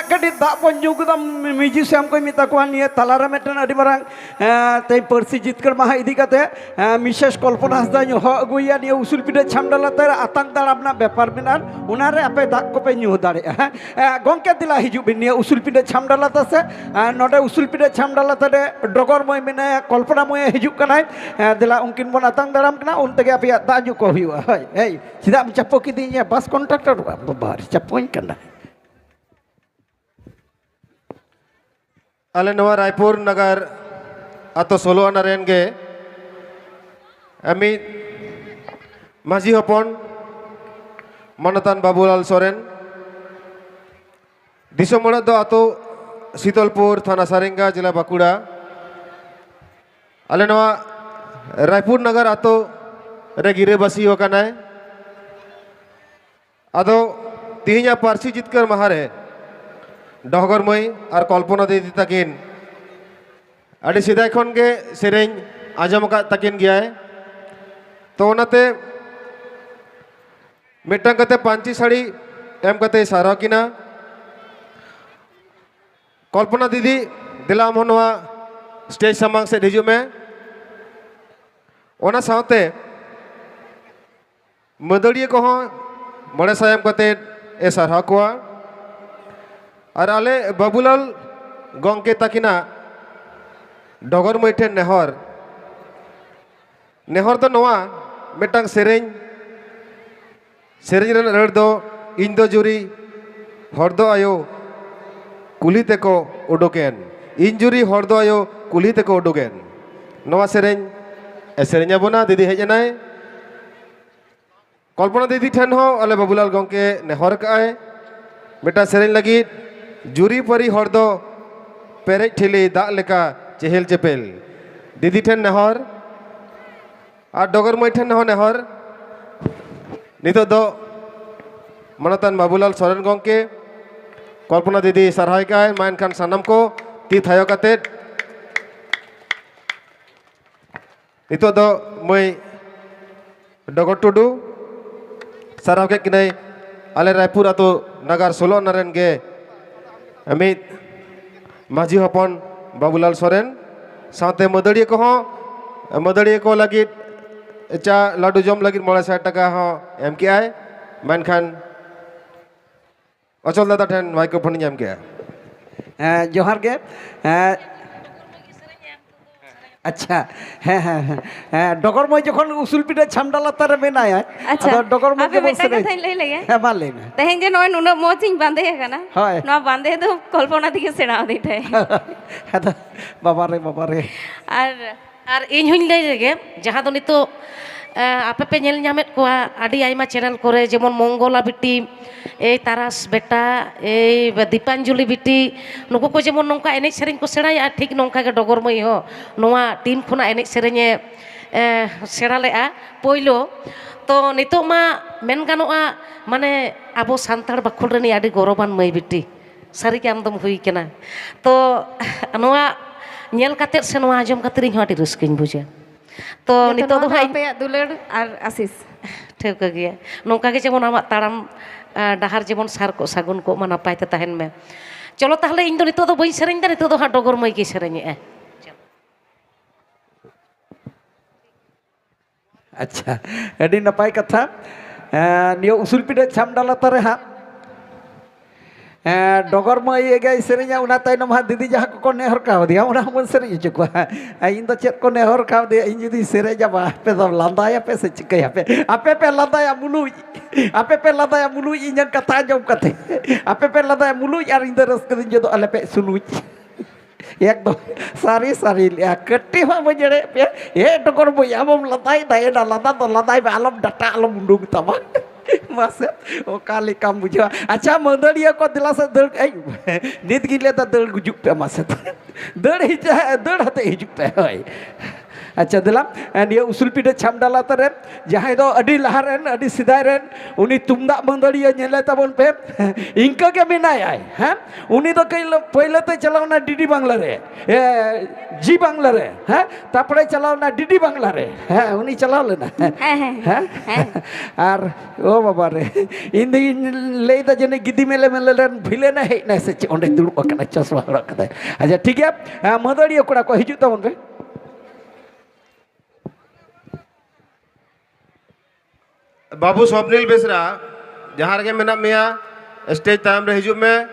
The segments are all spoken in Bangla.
ᱫᱟᱜ ᱠᱟᱹᱴᱤᱡ ᱫᱟᱜ ᱵᱚᱱ ᱧᱩ ᱠᱮᱫᱟ ᱢᱤᱭᱩᱡᱤᱥᱤᱭᱟᱢ ᱠᱚᱧ ᱢᱮᱛᱟ ᱠᱚᱣᱟ ᱱᱤᱭᱟᱹ ᱛᱟᱞᱟᱨᱮ ᱢᱤᱫᱴᱮᱱ ᱟᱹᱰᱤ ᱢᱟᱨᱟᱝ ᱛᱮᱦᱮᱧ ᱯᱟᱹᱨᱥᱤ ᱡᱤᱛᱠᱟᱹᱨ ᱢᱟᱦᱟ ᱤᱫᱤ ᱠᱟᱛᱮ ᱢᱤᱥᱮᱥ ᱠᱚᱞᱯᱚᱱᱟ ᱦᱟᱸᱥᱫᱟᱧ ᱦᱚᱦᱚ ᱟᱹᱜᱩᱭᱟ ᱱᱤᱭᱟᱹ ᱩᱥᱩᱞ ᱯᱤᱰᱟᱹ ᱪᱷᱟᱢᱰᱟ ᱞᱟᱛᱟᱨ ᱟᱛᱟᱝ ᱫᱟᱲᱟᱢ ᱨᱮᱱᱟᱜ ᱵᱮᱯᱟᱨ ᱢᱮᱱᱟᱜᱼᱟ ᱚᱱᱟᱨᱮ ᱟᱯᱮ ᱫᱟᱜ ᱠᱚᱯᱮ ᱧᱩ ᱫᱟᱲᱮᱭᱟᱜᱼᱟ ᱜᱚᱝᱠᱮ ᱫᱮᱞᱟ ᱦᱤᱡᱩᱜ ᱵᱤᱱ ᱱᱤᱭᱟᱹ ᱩᱥᱩᱞ ᱯᱤᱰᱟᱹ ᱪᱷᱟᱢᱰᱟ ᱞᱟᱛᱟᱨ ᱥᱮ ᱱᱚᱰᱮ ᱩᱥᱩᱞ ᱯᱤᱰᱟᱹ ᱪᱷᱟᱢᱰᱟ ᱞᱟᱛᱟᱨ ᱨᱮ ᱰᱚᱜᱚᱨ ᱢᱚᱭ ᱢᱮᱱᱟᱭᱟ ᱠᱚᱞᱯᱚᱱᱟ ᱢᱚᱭ ᱦᱤᱡᱩᱜ ᱠᱟᱱᱟᱭ ᱫᱮᱞᱟ ᱩᱱᱠᱤᱱ ᱵᱚᱱ ᱟᱛᱟᱝ ᱫᱟᱲᱟᱢ ᱠᱟᱱᱟ ᱩᱱᱛᱮᱜᱮ ᱟᱯᱮᱭᱟᱜ ᱫᱟᱜ ᱧᱩ ᱠᱚ ᱦᱩᱭᱩᱜᱼᱟ ᱦᱳᱭ ᱪᱮᱫᱟᱜ ᱮᱢ ᱪᱟᱯᱚ ᱠᱤᱫᱤᱧᱟ ᱵᱟᱥ ᱠᱚᱱᱴᱨᱟᱠᱴᱟᱨ ᱵᱟᱵᱟ ᱪᱟᱯᱚᱧ ᱠᱟᱱᱟ ᱟᱞᱮ ᱱᱚᱣᱟ ᱨᱟᱭᱯᱩᱨ ᱱᱟᱜᱟᱨ ᱟᱛᱳ ᱥᱳᱞᱳ ᱟᱱᱟ ᱨᱮᱱ ᱜᱮ ᱢᱤᱫ ᱢᱟᱹᱡᱷᱤ ᱦᱚᱯᱚᱱ ᱢᱟᱱᱚᱛᱟᱱ ᱵᱟᱵᱩᱞᱟᱞ ᱥᱚᱨᱮᱱ ᱫᱤᱥᱚᱢ ᱦᱚᱲᱟᱜ ᱫᱚ ᱟᱛᱳ ᱥᱤᱛᱚᱞᱯᱩᱨ ᱛᱷᱟᱱᱟ ᱥᱟᱨᱮᱝᱜᱟ ᱡᱮᱞᱟ ᱵᱟᱸᱠᱩᱲᱟ ᱟᱞᱮ ᱱᱚᱣᱟ ᱨᱟᱭᱯᱩᱨ ᱱᱟᱜᱟᱨ ᱟᱛᱳ ᱨᱮ ᱜᱤᱨᱟᱹᱵᱟᱹᱥᱤ ᱟᱠᱟᱱᱟᱭ ᱟᱫᱚ ᱛᱤᱦᱤᱧᱟᱜ ᱯᱟᱹᱨᱥᱤ ᱡᱤᱛᱠᱟᱹᱨ ᱢᱟᱦᱟ ᱨᱮ ᱨᱮ ᱰᱚᱜᱚᱨ ᱢᱟᱹᱭ ᱟᱨ ᱠᱚᱞᱯᱚᱱᱟ ᱫᱤᱫᱤ ᱛᱟᱹᱠᱤᱱ ᱟᱹᱰᱤ ᱥᱮᱫᱟᱭ ᱠᱷᱚᱱ ᱜᱮ ᱥᱮᱨᱮᱧ ᱟᱸᱡᱚᱢ ᱟᱠᱟᱫ ᱛᱟᱹᱠᱤᱱ ᱜᱮᱭᱟᱭ ᱛᱚ ᱚᱱᱟᱛᱮ ᱢᱤᱫᱴᱟᱝ ᱠᱟᱛᱮ ᱯᱟᱹᱧᱪᱤ ᱥᱟᱹᱲᱤ ᱮᱢ ᱠᱟᱛᱮ ᱥᱟᱨᱦᱟᱣ ᱠᱤᱱᱟ ᱠᱚᱞᱯᱚᱱᱟ ᱫᱤᱫᱤ ᱫᱮᱞᱟ ᱟᱢ ᱦᱚᱸ ᱱᱚᱣᱟ ᱥᱴᱮᱡ ᱥᱟᱢᱟᱝ ᱥᱮᱫ ᱦᱤᱡᱩᱜ ᱢᱮ ᱚᱱᱟ ᱥᱟᱶᱛᱮ ᱢᱟᱹᱫᱟᱹᱲᱤᱭᱟᱹ ᱠᱚᱦᱚᱸ ᱢᱚᱬᱮ ᱟᱨ ᱟᱞᱮ ᱵᱟᱵᱩᱞᱟᱞ ᱜᱚᱝᱠᱮ ᱛᱟᱹᱠᱤᱱᱟᱜ ᱰᱚᱜᱚᱨ ᱢᱟᱹᱭ ᱴᱷᱮᱱ ᱱᱮᱦᱚᱨ ᱱᱮᱦᱚᱨ ᱫᱚ ᱱᱚᱣᱟ ᱢᱤᱫᱴᱟᱝ ᱥᱮᱨᱮᱧ ᱥᱮᱨᱮᱧ ᱨᱮᱱᱟᱜ ᱨᱟᱹᱲ ᱫᱚ ᱤᱧ ᱫᱚ ᱡᱩᱨᱤ ᱦᱚᱲ ᱫᱚ ᱟᱭᱳ ᱠᱩᱞᱦᱤ ᱛᱮᱠᱚ ᱩᱰᱩᱠᱮᱱ ᱤᱧ ᱡᱩᱨᱤ ᱦᱚᱲ ᱫᱚ ᱟᱭᱳ ᱠᱩᱞᱦᱤ ᱛᱮᱠᱚ ᱩᱰᱩᱠᱮᱱ ᱱᱚᱣᱟ ᱥᱮᱨᱮᱧ ᱮ ᱥᱮᱨᱮᱧ ᱟᱵᱚᱱᱟ ᱫᱤᱫᱤ ᱦᱮᱡ ᱮᱱᱟᱭ ᱠᱚᱞᱯᱚᱱᱟ ᱫᱤᱫᱤ ᱴᱷᱮᱱ ᱦᱚᱸ ᱟᱞᱮ ᱵᱟᱵᱩᱞᱟᱞ ᱜᱚᱝᱠᱮ ᱱᱮᱦᱚᱨ ᱠᱟᱜᱼᱟᱭ ᱢᱤᱫᱴᱟᱝ ᱥᱮᱨᱮᱧ ᱞᱟᱹᱜᱤᱫ जुरी परी हर दो पेरेज ठेली दाग चेहेल चेपेल दीदी ठेन नेहर आ डगर मई ठेन नेहर नितो दो मनतान बाबूलाल सोरेन गंके कल्पना दीदी सारहाय का है मायन खान सानम को ती थायो काते नित दो मई डगर टुडू सारहाव के आले रायपुर आतो नगर सोलो नरेन गे ᱢᱤᱫ ᱢᱟᱺᱡᱷᱤ ᱦᱚᱯᱚᱱ ᱵᱟᱵᱩᱞᱟᱞ ᱥᱚᱨᱮᱱ ᱥᱟᱶᱛᱮ ᱢᱟᱹᱫᱟᱹᱲᱤᱭᱟᱹ ᱠᱚᱦᱚᱸ ᱢᱟᱹᱫᱟᱹᱲᱤᱭᱟᱹ ᱠᱚ ᱞᱟᱹᱜᱤᱫ ᱪᱟ ᱞᱟᱹᱰᱩ ᱡᱚᱢ ᱞᱟᱹᱜᱤᱫ ᱢᱚᱬᱮ ᱥᱟᱭ ᱴᱟᱠᱟ ᱦᱚᱸ ᱮᱢ ᱠᱮᱜᱼᱟᱭ ᱢᱮᱱᱠᱷᱟᱱ ᱚᱪᱚᱞ ᱫᱟᱫᱟ ᱴᱷᱮᱱ ᱢᱟᱭᱠᱨᱳᱯᱷᱳᱱᱤᱧ ᱮᱢ ᱠᱮᱜᱼᱟ ᱦᱮᱸ ᱡᱚᱦᱟᱨ ᱜᱮ আচ্ছা হ্যাঁ হ্যাঁ হ্যাঁ হ্যাঁ ডগরময় যখন উসুল পিঠে ছামডালা তারে বেনায় আচ্ছা ডগরময় কে বসে নাই লাই লাগে হ্যাঁ।, হ্যাঁ মা লাই না। তেহেন যে নয় নুন মোচিং বাঁধে কানা হয়। না বাঁধে তো কল্পনা দিকে সেনা দিতে হ্যাঁ বাবারে বাবারে। আর আর ইন হুইল লাই লাগে যাহা তো নিতো ᱟᱯᱮᱯᱮ ᱧᱮᱞ ᱧᱟᱢᱮᱫ ᱠᱚᱣᱟ ᱟᱹᱰᱤ ᱟᱭᱢᱟ ᱪᱮᱱᱮᱞ ᱠᱚᱨᱮ ᱡᱮᱢᱚᱱ ᱢᱚᱝᱜᱚᱞᱟ ᱵᱤᱴᱤ ᱮᱭ ᱛᱟᱨᱟᱥ ᱵᱮᱴᱟ ᱮᱭ ᱫᱤᱯᱟᱧᱡᱚᱞᱤ ᱵᱤᱴᱤ ᱱᱩᱠᱩ ᱠᱚ ᱡᱮᱢᱚᱱ ᱱᱚᱝᱠᱟ ᱮᱱᱮᱡ ᱥᱮᱨᱮᱧ ᱠᱚ ᱥᱮᱬᱟᱭᱟ ᱴᱷᱤᱠ ᱱᱚᱝᱠᱟ ᱜᱮ ᱰᱚᱜᱚᱨ ᱢᱟᱹᱭ ᱦᱚᱸ ᱱᱚᱣᱟ ᱴᱤᱢ ᱠᱷᱚᱱᱟᱜ ᱮᱱᱮᱡ ᱥᱮᱨᱮᱧᱮ ᱥᱮᱬᱟ ᱞᱮᱜᱼᱟ ᱯᱳᱭᱞᱳ ᱛᱚ ᱱᱤᱛᱚᱜ ᱢᱟ ᱢᱮᱱ ᱜᱟᱱᱚᱜᱼᱟ ᱢᱟᱱᱮ ᱟᱵᱚ ᱥᱟᱱᱛᱟᱲ ᱵᱟᱠᱷᱳᱞ ᱨᱤᱱᱤᱡ ᱟᱹᱰᱤ ᱜᱚᱨᱚᱵᱟᱱ ᱢᱟᱹᱭ ᱵᱤᱴᱤ ᱥᱟᱹᱨᱤᱜᱮ ᱟᱢᱫᱚᱢ ᱦᱩᱭ ᱠᱟᱱᱟ ᱛᱚ ᱱᱚᱣᱟ ᱧᱮᱞ ᱠᱟᱛᱮᱫ ᱥᱮ ᱱᱚᱣᱟ ᱟᱸᱡᱚᱢ ᱠᱟᱛᱮᱫ ᱤᱧᱦᱚᱸ ᱟᱹᱰᱤ ᱨᱟᱹᱥᱠᱟᱹᱧ ᱵᱩᱡᱟ ᱛᱚ ᱱᱤᱛᱚᱜ ᱫᱚ ᱦᱟᱸᱜ ᱤᱧ- ᱟᱯᱮᱭᱟᱜ ᱫᱩᱞᱟᱹᱲ ᱟᱨ ᱟᱥᱤᱥ ᱴᱷᱟᱹᱣᱠᱟᱹ ᱜᱮᱭᱟ ᱱᱚᱝᱠᱟ ᱜᱮ ᱡᱮᱢᱚᱱ ᱟᱢᱟᱜ ᱛᱟᱲᱟᱢ ᱟᱸ, ᱰᱟᱦᱟᱨ ᱡᱮᱢᱚᱱ ᱥᱟᱨ ᱠᱚᱜ ᱥᱟᱹᱜᱩᱱ ᱠᱚᱜ ᱢᱟ ᱱᱟᱯᱟᱭ ᱛᱮ ᱛᱟᱦᱮᱱ ᱢᱮ ᱪᱚᱞᱚ ᱛᱟᱦᱞᱮ ᱤᱧ ᱫᱚ ᱱᱤᱛᱚᱜ ᱫᱚ ᱵᱟᱹᱧ ᱥᱮᱨᱮᱧ ᱮᱫᱟ ᱱᱤᱛᱚᱜ ᱫᱚ ᱦᱟᱸᱜ ᱰᱚᱜᱚᱨ ᱢᱟᱹᱭ ᱜᱮ ᱥᱮᱨᱮᱧᱮᱜᱼᱟ ᱟᱪᱪᱷᱟ ᱟᱹᱰᱤ ᱱᱟᱯᱟᱭ ᱠᱟᱛᱷᱟ ᱮᱸ, ᱱᱤᱭᱟᱹ ᱩᱥᱩᱞ ᱯᱤᱰᱟᱹ ᱪᱷᱟᱢᱰᱟ ᱞᱟᱛᱟᱨ ᱨᱮ ᱦᱟᱸᱜ ᱮᱸ, Eh, dogor mo iye gai serinya unatai nom hati di jahak kon nehor kau dia unah mon serinya cukwa ain eh, to cek kon nehor kau dia ain jadi serai jaba pe dom landa ya pe se cika ya pe ape pe landa ya mulu ape pe landa ya mulu inyan kata jom kate. Ape pe landa ya mulu ya rinda ras kete jodo ale pe sulu Yak do sari sari ya lia ketiwa ma mo jere pe ye dogor mo ya mo mlatai ta ye da landa to landa ba alam data alam mundung ta ও কালি কাম বুঝা আচ্ছা মদড়িয়া কো দিলা সে দড় এই নিত গিলে তা দড় গুজুক পে মাসে দড় হিজা দড় হাতে হিজুক পে হয় ᱟᱪᱪᱷᱟ ᱫᱮᱞᱟ ᱱᱤᱭᱟᱹ ᱩᱥᱩᱞ ᱯᱤᱴᱷᱟᱹ ᱪᱷᱟᱢᱰᱟᱞᱟ ᱛᱟᱨᱮ ᱡᱟᱦᱟᱸᱭ ᱫᱚ ᱟᱹᱰᱤ ᱞᱟᱦᱟ ᱨᱮᱱ ᱟᱹᱰᱤ ᱥᱮᱫᱟᱭ ᱨᱮᱱ ᱩᱱᱤ ᱛᱩᱢᱫᱟᱜ ᱵᱟᱸᱫᱟᱹᱲᱤᱭᱟᱹ ᱧᱮᱞᱮ ᱛᱟᱵᱚᱱ ᱯᱮ ᱤᱱᱠᱟᱹ ᱜᱮ ᱢᱮᱱᱟᱭᱟᱭ ᱦᱮᱸ ᱩᱱᱤ ᱫᱚ ᱠᱟᱹᱡ ᱯᱳᱭᱞᱳ ᱛᱮ ᱪᱟᱞᱟᱣᱱᱟ ᱰᱤᱰᱤ ᱵᱟᱝᱞᱟ ᱨᱮ জি বাংলা রে হ্যাঁ তারপরে চালাওনা ডিডি বাংলা রে হ্যাঁ উনি চালাও না হ্যাঁ আর ও বাবা রে ইন্দি লেইদা জেনে গিদি মেলে মেলে রেন ভিলে না হেই না সে অনেক দুড়ুক কানা চশমা হড়ক কাদা আচ্ছা ঠিক আছে মদড়িয়া কোড়া কো হিজু তাবন পে ᱛᱟᱵᱚᱱ ᱯᱮ बाबू स्वप्निल बेसरा जहाँ रगे मेना मिया स्टेज तायम रे हिजुग में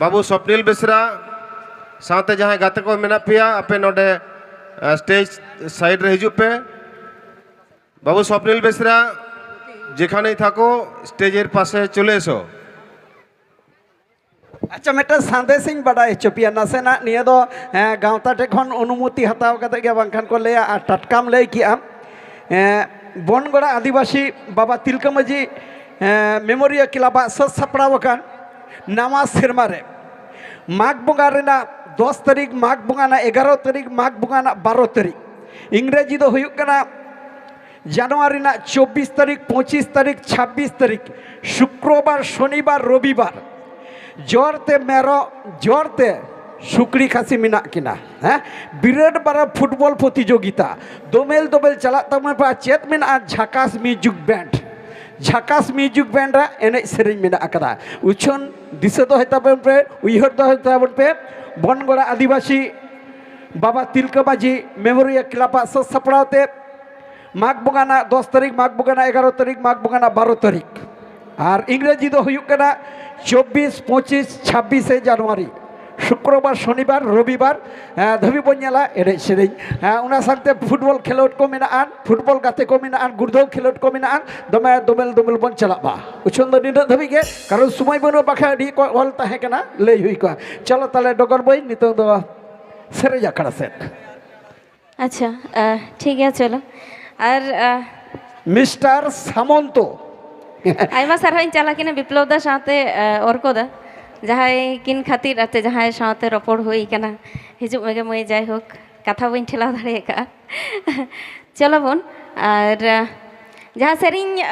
बाबू स्वप्निल बेसरा साथ जहाँ गाते को मेना पिया अपे नोडे अ, स्टेज साइड रे हिजुग पे बाबू स्वप्निल बेसरा যেখানেই থাকো স্টেজের পাশে চলে এসো ᱟᱪᱪᱷᱟ ᱢᱤᱫᱴᱟᱝ ᱥᱟᱸᱫᱮᱥᱤᱧ ᱵᱟᱰᱟᱭ ᱦᱚᱪᱚ ᱯᱮᱭᱟ ᱱᱟᱥᱮᱱᱟᱜ ᱱᱤᱭᱟᱹ ᱫᱚ ᱦᱮᱸ, ᱜᱟᱶᱛᱟ ᱴᱷᱮᱱ ᱠᱷᱚᱱ ᱚᱱᱩᱢᱚᱛᱤ ᱦᱟᱛᱟᱣ ᱠᱟᱛᱮ ᱜᱮ ᱵᱟᱝᱠᱷᱟᱱ ᱠᱚ ᱞᱟᱹᱭᱟ ᱟᱨ ᱴᱟᱴᱠᱟᱢ ᱞᱟᱹᱭ ᱠᱮᱜᱼᱟ ᱮᱸ, ᱵᱚᱱᱜᱚᱲᱟ ᱟᱹᱫᱤᱵᱟᱹᱥᱤ ᱵᱟᱵᱟ ᱛᱤᱞᱠᱟᱹ ᱢᱟᱹᱡᱷᱤ ᱢᱮᱢᱳᱨᱤᱭᱟᱞ ᱠᱞᱟᱵᱟᱜ ᱥᱟᱹᱛ ᱥᱟᱯᱲᱟᱣ ᱟᱠᱟᱱ ᱱᱟᱣᱟ ᱥᱮᱨᱢᱟ ᱨᱮ ᱢᱟᱜᱽ ᱵᱚᱸᱜᱟ ᱨᱮᱱᱟᱜ ᱫᱚᱥ ᱛᱟᱹᱨᱤᱠᱷ ᱢᱟᱜᱽ ᱵᱚᱸᱜᱟ ᱨᱮᱱᱟᱜ ᱮᱜᱟᱨᱚ ᱛᱟᱹᱨᱤᱠᱷ ᱢᱟᱜᱽ ᱵᱚᱸᱜᱟ ᱨᱮᱱᱟᱜ ᱵᱟᱨᱚ ᱛᱟᱹᱨᱤᱠᱷ ᱤᱝᱨᱮᱡᱤ ᱫᱚ ᱦᱩᱭᱩᱜ ᱠᱟᱱᱟ ᱡᱟᱱᱩᱣᱟᱨᱤ ᱨᱮᱱᱟᱜ ᱪᱚᱵᱽᱵᱤᱥ ᱛᱟᱹᱨᱤᱠᱷ ᱯᱚঁᱪᱤᱥ ᱛᱟᱹᱨᱤᱠᱷ ᱪᱷᱟᱵᱽᱵᱤᱥ ᱛᱟᱹᱨᱤᱠᱷ ᱥᱩᱠᱨᱚᱵᱟᱨ ᱥᱚᱱᱤᱵᱟᱨ ᱨᱚᱵᱤᱵᱟᱨ ᱡᱚᱨᱛᱮ ᱢᱮᱨᱚ ᱡᱚᱨᱛᱮ সুকরি খাসি মিনা কিনা হ্যাঁ? বিরাট বড় ফুটবল প্রতিযোগিতা। দোমেল দোমেল চালাক তামে পা চেত Mina Jhakaas music band. Jhakaas music band রা এনে সেরিং মিনা আকারা। উছন দিশে দো হেতাবেন পে উইহর দো হেতাবেন পে বনগড়া আদিবাসী বাবা তিলকাবাজি মেমোরিয়া ক্লাবা সব সাপড়াতে মাঘ বগানা দশ তারিখ, মাঘ বগানা এগারো তারিখ, মাঘ বগানা বারো তারিখ। আর ইংরেজি দো হুয়ুক কানা, চব্বিশ, পঁচিশ, ছাব্বিশে জানুয়ারি। শুক্রবার শনিবার রবিবার হ্যাঁ, ধবি ধবিবঞ্জালা এটাই সেটাই। হ্যাঁ, ওনার সাথে ফুটবল খেলোট কমিনা আন ফুটবল গাতে কমে না আন গুর্ধও খেলোট কমিনা আন দমে দমেল দমেল বন চালাবা উচন্দ নিড ধবিগে কারণ সময় বনু পাখা আডি অল তাহে কেনা লেই হুই কো চলো তাহলে ডগর বই নিত সেরে যা কাড়া সেন। আচ্ছা ঠিক আছে চলো। আর মিস্টার সামন্ত। আইমা সারহাইন চালাকিনা বিপ্লব দা সাথে অর্কদা ᱡᱟᱦᱟᱸᱭ ᱠᱤᱱ ᱠᱷᱟᱹᱛᱤᱨ ᱟᱛᱮ ᱡᱟᱦᱟᱸᱭ ᱥᱟᱶᱛᱮ ᱨᱚᱯᱚᱲ ᱦᱩᱭ ᱠᱟᱱᱟ ᱦᱤᱡᱩᱜ ᱢᱮᱜᱮ ᱢᱟᱹᱭ ᱡᱟᱭᱦᱳᱠ ᱠᱟᱛᱷᱟ ᱵᱟᱹᱧ ᱴᱷᱮᱞᱟᱣ ᱫᱟᱲᱮ ᱟᱠᱟᱫᱼᱟ ᱪᱚᱞᱚ ᱵᱚᱱ ᱟᱨ ᱡᱟᱦᱟᱸ ᱥᱮᱨᱮᱧ